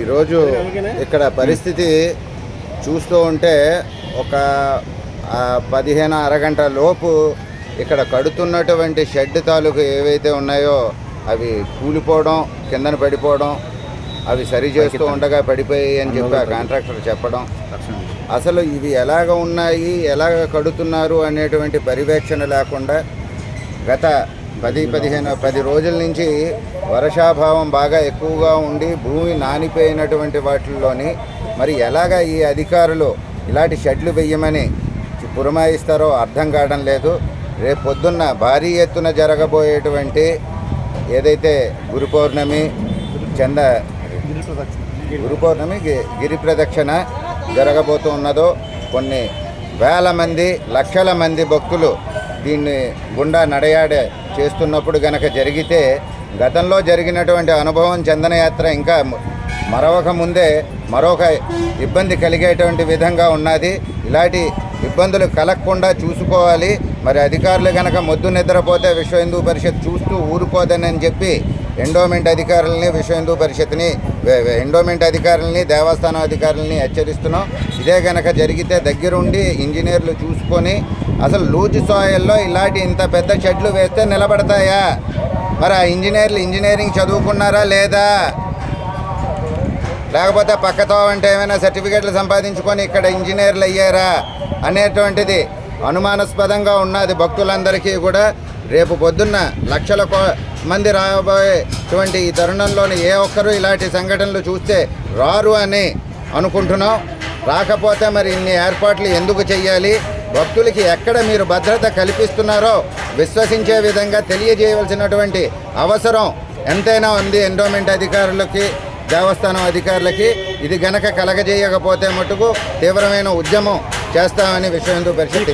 ఈరోజు ఇక్కడ పరిస్థితి చూస్తూ ఉంటే ఒక పదిహేను అరగంట లోపు ఇక్కడ కడుతున్నటువంటి షెడ్ తాలూకు ఏవైతే ఉన్నాయో అవి కూలిపోవడం కిందన పడిపోవడం అవి సరి చేస్తూ ఉండగా పడిపోయాయి అని చెప్పి ఆ కాంట్రాక్టర్ చెప్పడం. అసలు ఇవి ఎలాగ ఉన్నాయి ఎలాగ కడుతున్నారు అనేటువంటి పర్యవేక్షణ లేకుండా గత పది పదిహేను పది రోజుల నుంచి వర్షాభావం బాగా ఎక్కువగా ఉండి భూమి నానిపోయినటువంటి వాటిల్లోని మరి ఎలాగ ఈ అధికారులు ఇలాంటి షెడ్లు వెయ్యమని పురమాయిస్తారో అర్థం కావడం లేదు. రేపు పొద్దున్న భారీ ఎత్తున జరగబోయేటువంటి ఏదైతే గురు పౌర్ణమి చంద గురు పౌర్ణమి గిరి ప్రదక్షిణ జరగబోతూ ఉన్నదో కొన్ని వేల మంది లక్షల మంది భక్తులు దీన్ని గుండా నడయాడే చేస్తున్నప్పుడు గనక జరిగితే గతంలో జరిగినటువంటి అనుభవం చందనయాత్ర ఇంకా మరొక ముందే మరొక ఇబ్బంది కలిగేటువంటి విధంగా ఉన్నది. ఇలాంటి ఇబ్బందులు కలగకుండా చూసుకోవాలి. మరి అధికారులు కనుక మొద్దు నిద్రపోతే విశ్వ హిందూ పరిషత్ చూస్తూ ఊరుకోదని చెప్పి ఎండోమెంట్ అధికారులని విశ్వ హిందూ పరిషత్ని ఎండోమెంట్ అధికారులని దేవస్థానం అధికారులని హెచ్చరిస్తున్నాం. ఇదే కనుక జరిగితే దగ్గరుండి ఇంజనీర్లు చూసుకొని అసలు లూజ్ సాయిల్లో ఇలాంటి ఇంత పెద్ద షెడ్లు వేస్తే నిలబడతాయా? మరి ఆ ఇంజనీర్లు ఇంజనీరింగ్ చదువుకున్నారా లేదా? లేకపోతే పక్కతో అంటే ఏమైనా సర్టిఫికెట్లు సంపాదించుకొని ఇక్కడ ఇంజనీర్లు అయ్యారా? అనేటువంటిది అనుమానాస్పదంగా ఉన్నది భక్తులందరికీ కూడా. రేపు పొద్దున్న లక్షల కో- మంది రాబోయేటువంటి ఈ తరుణంలోని ఏ ఒక్కరూ ఇలాంటి సంఘటనలు చూస్తే రారు అని అనుకుంటున్నాం. రాకపోతే మరి ఇన్ని ఏర్పాట్లు ఎందుకు చెయ్యాలి? భక్తులకి ఎక్కడ మీరు భద్రత కల్పిస్తున్నారో విశ్వసించే విధంగా తెలియజేయవలసినటువంటి అవసరం ఎంతైనా ఉంది ఎండోమెంట్ అధికారులకి దేవస్థానం అధికారులకి. ఇది గనక కలగజేయకపోతే మటుకు తీవ్రమైన ఉద్యమం చేస్తామని విశ్వ హిందూ పరిషత్